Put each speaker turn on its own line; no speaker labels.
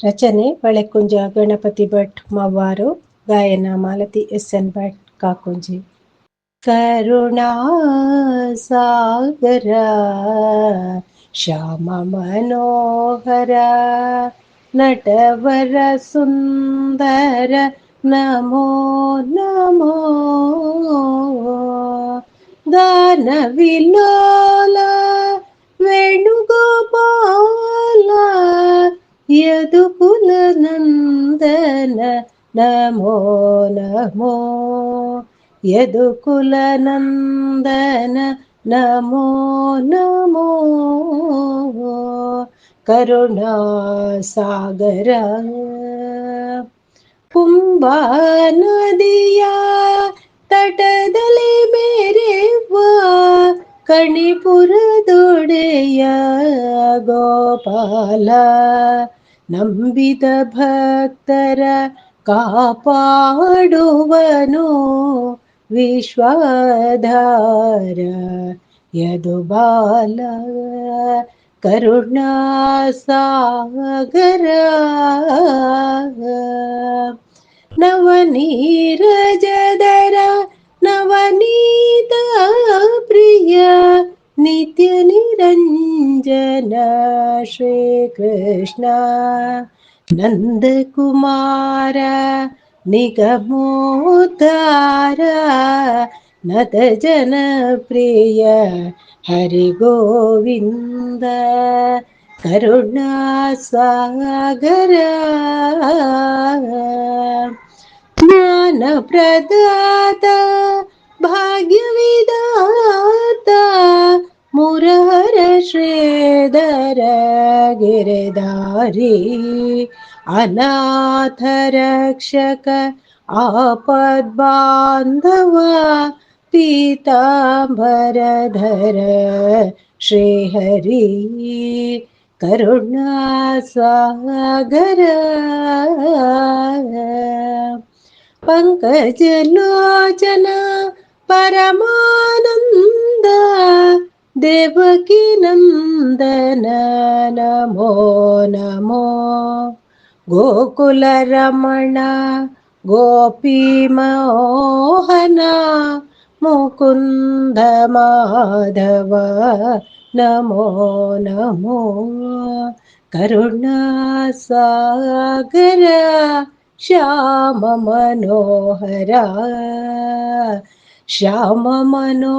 ರಚನೆ ಬಳೆಕುಂಜ ಗಣಪತಿ ಭಟ್ ಮವ್ವಾರು ಗಾಯನ Malathi S N Bhat Kakunji ಕರುಣಾ ಸಾಗರ ಶ್ಯಾಮ ಮನೋಹರ ನಟವರ ಸುಂದರ ನಮೋ ನಮೋ ಗಾನ ವಿಲೋಲ ನಂದನ ನಮೋ ನಮೋ ಯದುಕುಲ ನಂದನ ನಮೋ ನಮೋ ಕರುಣಾ ಸಾಗರ ಪುಂಬಾ ನದಿಯ ತಟದಲ್ಲಿ ಮೇರೆವ ಕಣಿಪುರದೊಡೆಯ ಗೋಪಾಲ ನಂಬಿದ ಭಕ್ತರ ಕಾಪಾಡುವನು ವಿಶ್ವಧಾರ. ಯದುಬಾಲ ಕರುಣಾ ಸಾಗರ. ನವನೀರಜದರ ನವನೀತ ಪ್ರಿಯ ನಿತ್ಯ ನಿರಂಜನ ಶ್ರೀಕೃಷ್ಣ. നന്ദകുമാര നിഗമോദാര നത ജനപ്രിയ ഹരിഗോവിന്ദ കരുണാസാഗര ജ്ഞാനപ്രദാത ഭാഗ്യവിദാന आधारे अनाथरक्षक आपद्बान्धव पीताम्बरधर श्रीहरि पंकज लोचना परमा ദേവകി നന്ദന നമോ. നമോ ഗോകുലരമണ ഗോപീമോഹന മുകുന്ദ മാധവ നമോ നമോ. കരുണാസാഗര ശ്യാമ മനോഹര श्याममनोहरा